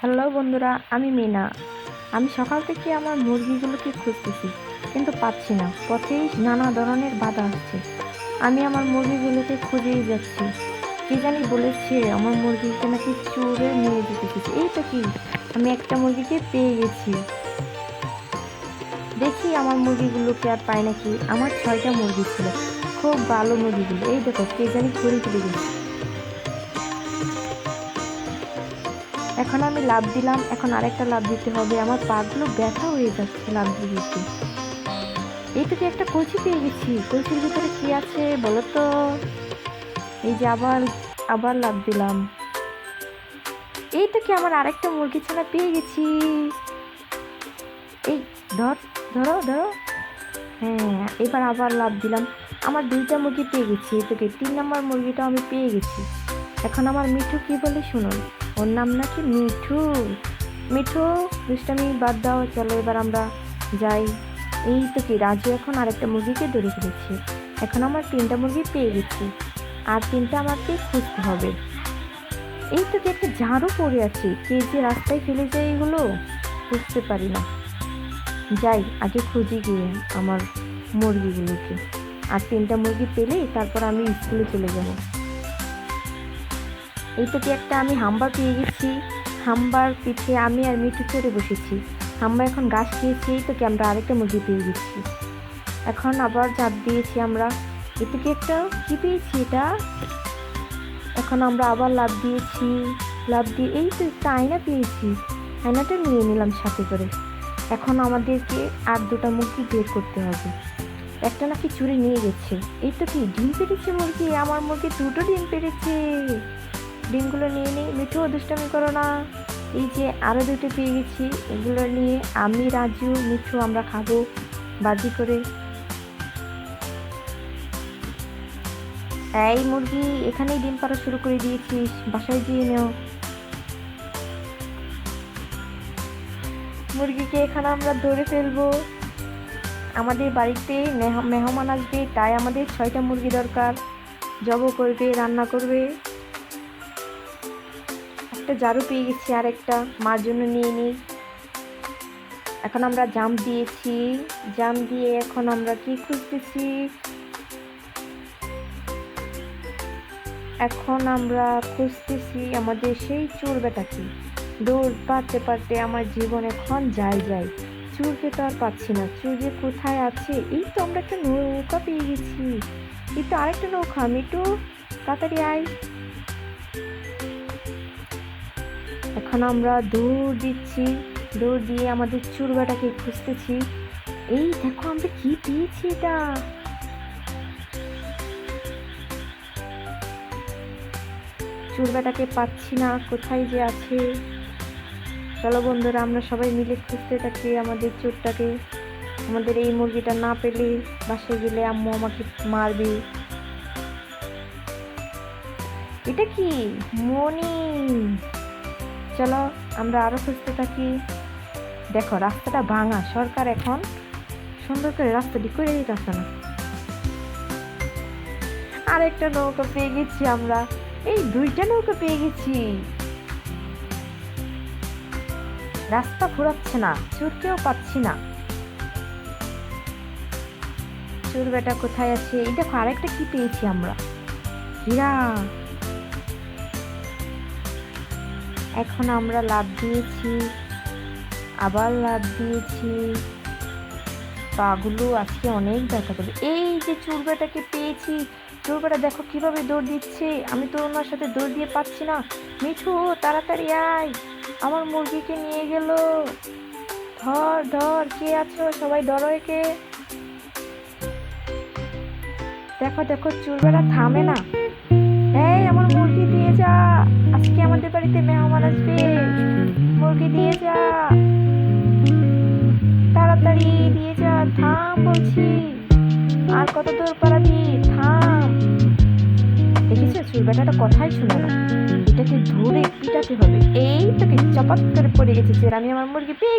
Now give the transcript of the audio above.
Hello বন্ধুরা, আমি মিনা। আমি সকাল থেকে আমার মুরগিগুলোকে খুঁজতেছি, কিন্তু পাচ্ছি না। পথেই নানা ধরনের বাধা আসছে। আমি আমার মুরগিগুলোকে খুঁজেই যাচ্ছি। কি জানি বলেছে, আমার মুরগিকে নাকি চুরে নিয়ে যেতে চেয়েছে এই তো কি, আমি একটা মুরগিকে পেয়ে গেছি। দেখি আমার মুরগিগুলোকে আর পাই নাকি। আমার ছয়টা মুরগি ছিল। খুব ভালো মুরগিগুলো। এই দেখো, কে জানি ঘুরে ফেলে গেছে এখন আমি লাভ দিলাম, এখন আরেকটা লাভ দিতে হবে। আমার পাগুলো ব্যথা হয়ে যাচ্ছে লাভ দিতে। এই তো কি একটা কলসি পেয়ে গেছি। কলসির ভিতরে কি আছে বলো তো? এই যে আবার আবার লাভ দিলাম। এই তো কি আমার আরেকটা মুরগি ছানা পেয়ে গেছি। এই, ধর, ধরো ধরো। হ্যাঁ এবার আবার লাভ দিলাম। আমার দুইটা মুরগি পেয়ে গেছি। এই তো কি তিন নম্বর মুরগিটাও আমি পেয়ে গেছি। এখন আমার মিঠু কি বলে শুনুন। ওর নাম নাকি মিঠু। মিঠু দুষ্টামি বাদ দাও, চলো এবার আমরা যাই। এই তো কি, রাজু এখন আরেকটা মুরগিকে ধরে ফেলেছে। এখন আমার তিনটা মুরগি পেয়ে গেছি, আর তিনটা আমাকে খুঁজতে হবে। এই তো কি একটা ঝাড়ু পড়ে আছে, কে যে রাস্তায় ফেলে যায় এগুলো বুঝতে পারি না। যাই, আগে খুঁজি গিয়ে আমার মুরগিগুলোকে। আর তিনটা মুরগি পেলে তারপর আমি স্কুলে চলে যাব। এই তো কি একটা আমি হাম্বা পেয়ে গেছি। হাম্বার পিঠে আমি আর মিঠু চড়ে বসেছি। হাম্বা এখন গাছ খেয়েছি কি আমরা আরেকটা মুরগি পেয়ে গেছি। এখন আবার চাপ দিয়েছি আমরা। এতে কি একটা কি পেয়েছি এটা? এখন আমরা আবার লাভ দিয়েছি। লাভ দিয়ে এই তো একটা আয়না পেয়েছি। আয়নাটা নিয়ে নিলাম সাথে করে। এখন আমাদেরকে আর দুটা মুরগি বের করতে হবে। একটা নাকি চুরি নিয়ে গেছে। এই তো কি ডিম পেরেছে মুরগি? আমার মুরগি দুটো ডিম পেরেছে। ডিমগুলো নিয়ে নিই। মিঠু দুষ্টামি করো না। এই যে আরও দুটো পেয়ে গেছি, এগুলো নিয়ে আমি, রাজু, মিঠু আমরা খাব। বাজি করে। এই মুরগি, এখানেই ডিম পাড়া শুরু করে দিয়েছিস, বাসায় দিয়ে নেও। মুরগিকে এখানে আমরা ধরে ফেলব। আমাদের বাড়িতে মেহ- মেহমান আসবে, তাই আমাদের ছয়টা মুরগি দরকার। জব করবে, রান্না করবে। একটা জারু পেয়ে গেছি আর একটা মার জন্য নিয়ে নিই। এখন আমরা জাম দিয়েছি। জাম দিয়ে এখন আমরা কি খুঁজতেছি? এখন আমরা খুঁজতেছি আমাদের সেই চোর বেটাকে দৌড় পারতে পারতে আমার জীবন এখন যায় যায়। চুরকে তো আর পাচ্ছি না। চুর যে কোথায় আছে? এই তো আমরা একটা নৌকা পেয়ে গেছি। এই তো আরেকটা নৌকা। আমি একটু তাড়াতাড়ি আয়। এখন আমরা দৌড় দিচ্ছি, দৌড় দিয়ে আমাদের চুরবাটাকে খুঁজতেছি। এই দেখো, আমরা কি পেয়েছি এটা? চুরবাটাকে পাচ্ছি না, কোথায় যে আছে? চলো বন্ধুরা, আমরা সবাই মিলে খুঁজতে থাকি আমাদের চোরটাকে আমাদের এই মুরগিটা না পেলে বাসায় গেলে আম্মু আমাকে মারবে। এটা কি? মনি! চলো, আমরা আরও খুঁজতে থাকি। দেখো, রাস্তাটা ভাঙা। সরকার এখন সুন্দর করে রাস্তাটি করে দিতেছে না। আরেকটা নৌকা পেয়ে গেছি আমরা। এই দুইটা নৌকা পেয়ে গেছি। রাস্তা ফুরাচ্ছে না চোরকেও পাচ্ছি না। চোর বেটা কোথায় আছে? এই দেখো, আরেকটা কি পেয়েছি আমরা? হীরা। এখন আমরা লাভ দিয়েছি, আবার লাভ দিয়েছি। পাগুলো আজকে অনেক ব্যথা করবে এই যে চুরবেটাকে পেয়েছি চুরবেটা দেখো কীভাবে দৌড় দিচ্ছে। আমি তো ওনার সাথে দৌড় দিয়ে পাচ্ছি না। মিঠু, তাড়াতাড়ি আয়। আমার মুরগিকে নিয়ে গেল। ধর ধর, কে আছো? সবাই ধরো একে। দেখো দেখো চুরবেটা থামে না। এই, আমার মুরগি দিয়ে যা। আমাদের বাড়িতে মেহমান আসবে। মুরগি দিয়ে যা। তাড়াতাড়ি দিয়ে যা। থাম বলছি। আর কত দূর পারাবি থাম। দেখেছ চুরবেটাটা কথাই শুনে না। এটাকে ধরে পিটাতে হবে। এই তোকে চপাত করে পড়ে গেছে আমি আমার মুরগি পেয়ে।